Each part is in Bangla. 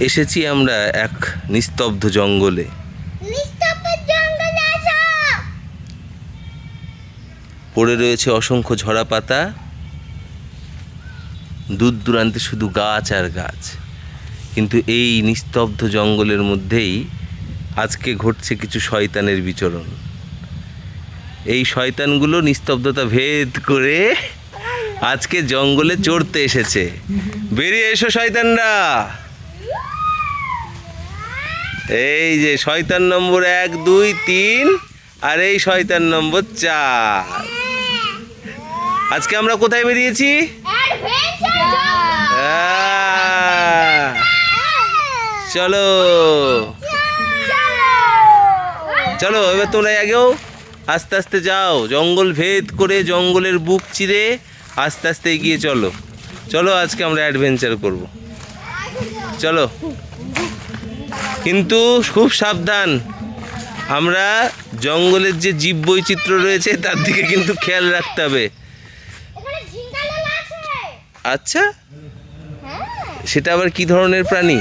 এসেছি আমরা এক নিস্তব্ধ জঙ্গলে। পড়ে রয়েছে অসংখ্য ঝরা পাতা দূর দূরান্তে শুধু গাছ আর গাছ। কিন্তু এই নিস্তব্ধ জঙ্গলের মধ্যেই আজকে ঘটছে কিছু শয়তানের বিচরণ। এই শয়তানগুলো নিস্তব্ধতা ভেদ করে আজকে জঙ্গলে চড়তে এসেছে। বেরিয়ে এসো শয়তানরা! এই যে শয়তান নম্বর এক, দুই, তিন, আর এই শয়তান নম্বর চার। আজকে আমরা কোথায় বেরিয়েছি? চলো। চলো, এবার তোমরা আগেও আস্তে আস্তে যাও। জঙ্গল ভেদ করে জঙ্গলের বুক চিরে আস্তে আস্তে এগিয়ে চলো। চলো, আজকে আমরা অ্যাডভেঞ্চার করব। চলো। কিন্তু খুব সাবধান। আমরা জঙ্গলের যে জীব বৈচিত্র্য রয়েছে তার দিকে কিন্তু খেয়াল রাখতে হবে। আচ্ছা। হ্যাঁ। সেটা আবার কি ধরনের প্রাণী?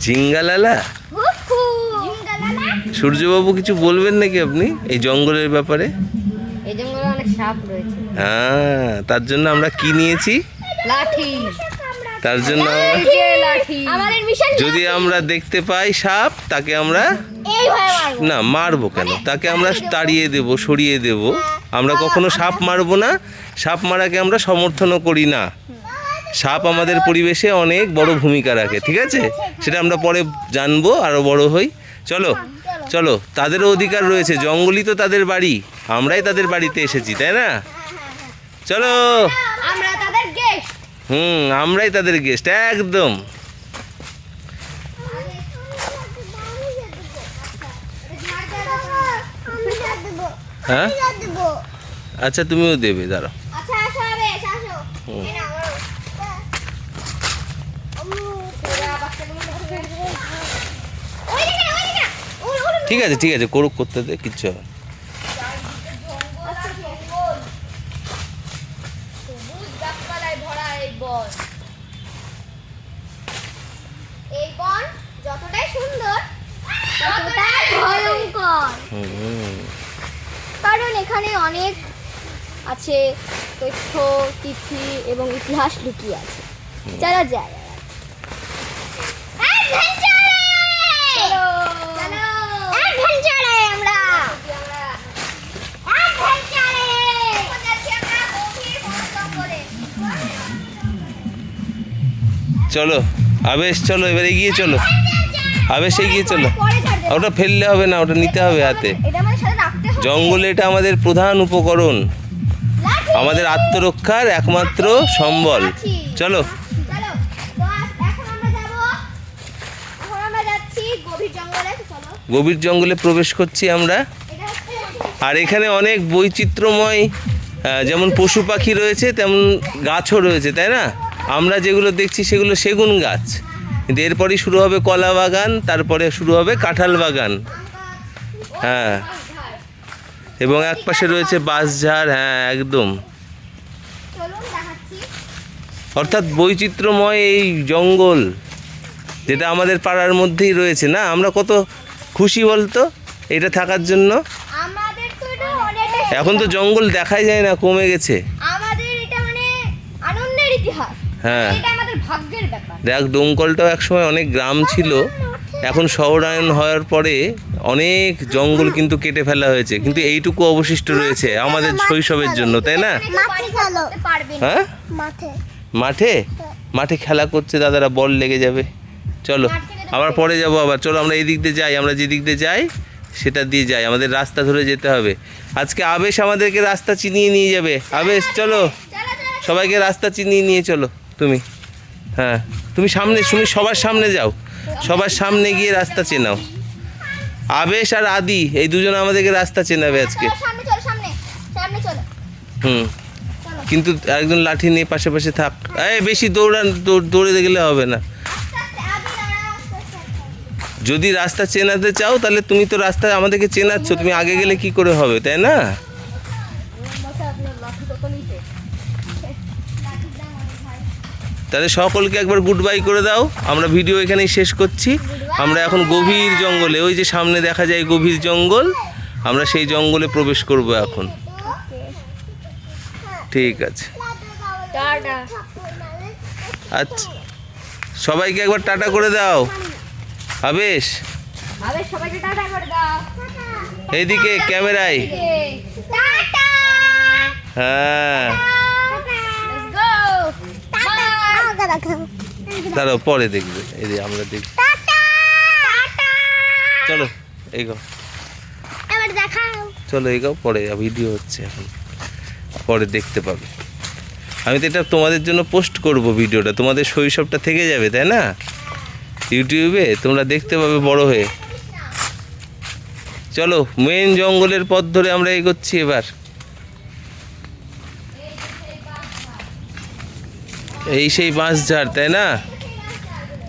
ঝিঙ্গালালা সূর্যবাবু কিছু বলবেন নাকি আপনি এই জঙ্গলের ব্যাপারে? হ্যাঁ তার জন্য আমরা কি নিয়েছি? লাঠি। তার জন্য আমরা এই যে লাঠি আমাদের মিশন যদি আমরা দেখতে পাই সাপ তাকে আমরা না মারবো কেন? তাকে আমরা তাড়িয়ে দেব সরিয়ে দেব। আমরা কখনো সাপ মারবো না। সাপ মারাকে আমরা সমর্থনও করি না। সাপ আমাদের পরিবেশে অনেক বড় ভূমিকা রাখে ঠিক আছে? সেটা আমরা পরে জানব আরও বড় হই। চলো চলো তাদেরও অধিকার রয়েছে। জঙ্গলই তো তাদের বাড়ি। আমরাই তাদের বাড়িতে এসেছি তাই না? চলো। আমরা তাদের গেস্ট হুম আমরাই তাদের গেস্ট একদম। হ্যাঁ? আচ্ছা তুমিও দেবে দাঁড়াও। ঠিক আছে ঠিক আছে করুক করতে দে কিচ্ছু হবে না। আচ্ছা, জঙ্গল। সবুজ গাছপালায় ভরা এই বন। এই বন যতটাই সুন্দর ততটাই ভয়ঙ্কর। হুম। কারণ এখানে অনেক আছে তথ্য তিথি এবং ইতিহাস লুকিয়ে আছে। যারা যাই অ্যাডভেঞ্চারে আমরা অ্যাডভেঞ্চারে যাচ্ছি আমরা গভীর বন জঙ্গলে চলো, আবেশ, চলো, এবার এগিয়ে চলো। আবেশ, এগিয়ে চলো। ওটা ফেললে হবে না, ওটা নিতে হবে হাতে। জঙ্গলে এটা আমাদের প্রধান উপকরণ। আমাদের আত্মরক্ষার একমাত্র সম্বল। চলো। গভীর জঙ্গলে প্রবেশ করছি আমরা। আর এখানে অনেক বৈচিত্র্যময় যেমন পশু পাখি রয়েছে, তেমন গাছও রয়েছে, তাই না? আমরা যেগুলো দেখছি সেগুলো সেগুন গাছ। কিন্তু এরপরই শুরু হবে কলা বাগান তারপরে শুরু হবে কাঁঠাল বাগান। হ্যাঁ। এবং এক পাশে রয়েছে বাঁশঝাড় হ্যাঁ একদম। অর্থাৎ বৈচিত্র্যময় এই জঙ্গল যেটা আমাদের পাড়ার মধ্যেই রয়েছে না? আমরা কত খুশি বলতো? এটা থাকার জন্য। এখন তো জঙ্গল দেখাই যায় না কমে গেছে। আমাদের এটা মানে আনন্দের ইতিহাস। হ্যাঁ। এটা আমাদের ভাগ্যের ব্যাপার। দেখ দমকলটাও একসময় অনেক গ্রাম ছিল। এখন শহরায়ন হওয়ার পরে অনেক জঙ্গল কিন্তু কেটে ফেলা হয়েছে। কিন্তু এইটুকু অবশিষ্ট রয়েছে আমাদের শৈশবের জন্য তাই না? হ্যাঁ? মাঠে। মাঠে? মাঠে খেলা করছে দাদারা বল লেগে যাবে। চলো আবার পরে যাব আবার। চলো আমরা এই দিক দিয়ে যাই আমরা যে দিক দিয়ে যাই সেটা দিয়ে যাই। আমাদের রাস্তা ধরে যেতে হবে। আজকে আবেশ আমাদেরকে রাস্তা চিনিয়ে নিয়ে যাবে। আবেশ চলো। সবাইকে রাস্তা চিনিয়ে নিয়ে চলো। তুমি। হ্যাঁ তুমি সামনে তুমি সবার সামনে যাও। সবার সামনে গিয়ে রাস্তা চেনাও। আবেশ আর আদি এই দুজন আমাদেরকে রাস্তা চেনাবে আজকে। হুম কিন্তু একজন লাঠি নিয়ে পাশে পাশে থাক। এই বেশি দৌড়ান দৌড়- গেলে হবে না। যদি রাস্তা চেনাতে চাও তাহলে তুমি তো রাস্তা আমাদেরকে চেনাচ্ছ। তুমি আগে গেলে কি করে হবে তাই না? তাহলে সকলকে একবার গুড বাই করে দাও। আমরা ভিডিও এখানেই শেষ করছি। আমরা এখন গভীর জঙ্গলে ওই যে সামনে দেখা যায় গভীর জঙ্গল আমরা সেই জঙ্গলে প্রবেশ করব এখন। ঠিক আছে। আচ্ছা। সবাইকে একবার টাটা করে দাও। আবেশ এইদিকে ক্যামেরায়। হ্যাঁ লেটস গো টাটা দাঁড়াও পরে দেখবে। এই যে আমরা টাটা! চলো এই গো চলো এই গাও পরে ভিডিও হচ্ছে এখন। পরে দেখতে পাবে। আমি তো এটা তোমাদের জন্য পোস্ট করব ভিডিওটা তোমাদের শৈশবটা থেকে যাবে তাই না? ইউটিউবে তোমরা দেখতে পাবে বড় হয়ে। চলো মেন জঙ্গলের পথ ধরে আমরা এগোচ্ছি এবার। এই সেই বাঁশঝাড় তাই না?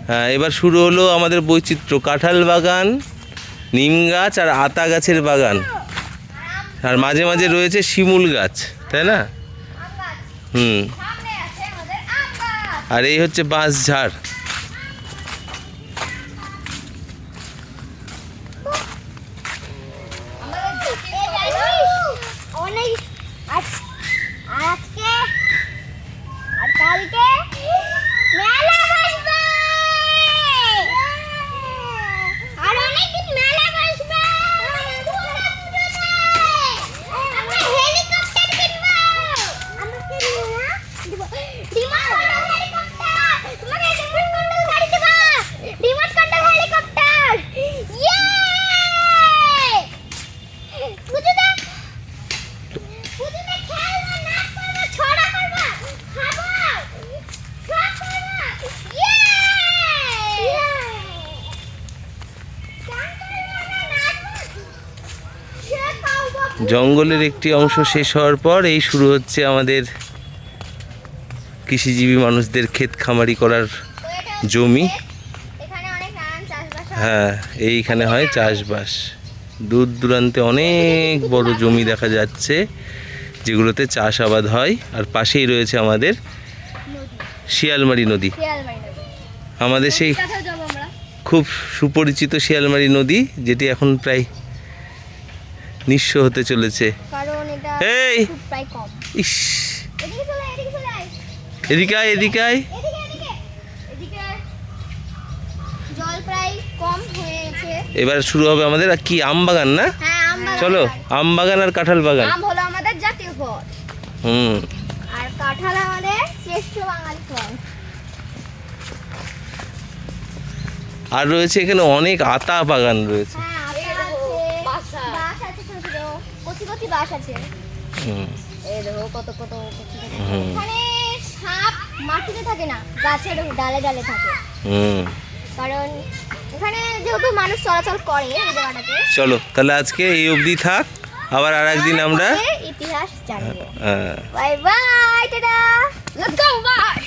হ্যাঁ এবার শুরু হলো আমাদের বৈচিত্র্য। কাঁঠাল বাগান, নিম গাছ আর আতা গাছের বাগান। আর মাঝে মাঝে রয়েছে শিমুল গাছ, তাই না? হুম। আর এই হচ্ছে বাঁশ জঙ্গলের একটি অংশ শেষ হওয়ার পর এই শুরু হচ্ছে আমাদের কৃষিজীবী মানুষদের ক্ষেত খামারি করার জমি। হয়। এইখানে হয় চাষবাস। দূর দূরান্তে অনেক বড় জমি দেখা যাচ্ছে যেগুলোতে চাষাবাদ হয় আর পাশেই রয়েছে আমাদের শিয়ালমারি নদী। আমাদের সেই খুব সুপরিচিত শিয়ালমারি নদী যেটি এখন প্রায় নিঃস্ব হতে চলেছে। এই! ইস! এদিকে আয়, এদিকে আয়। এবার শুরু হবে আমাদের আর কি আম বাগান না? হ্যাঁ চলো আম বাগান আর কাঁঠাল বাগান। আম হলো আমাদের জাতীয় ফল। হুম। আর কাঁঠাল আমাদের শ্রেষ্ঠ বাঙালি ফল। আর রয়েছে এখানে অনেক আতা বাগান রয়েছে। হ্যাঁ আতা এই দেখো, আছে বাসা। বাঁশ আছে ছোট ছোট কচি কচি বাঁশ আছে। এই দেখো কত কত। এখানে সাপ মাটিতে থাকে না গাছের ডালে ডালে থাকে। হুম। কারণ এখানে যেহেতু মানুষ চলাচল করে এই জায়গাটাতে চলো তাহলে আজকে এই অবধি থাক। আবার আর একদিন আমরা ইতিহাস জানব। হ্যাঁ। Bye bye ta-ta. Let's go bye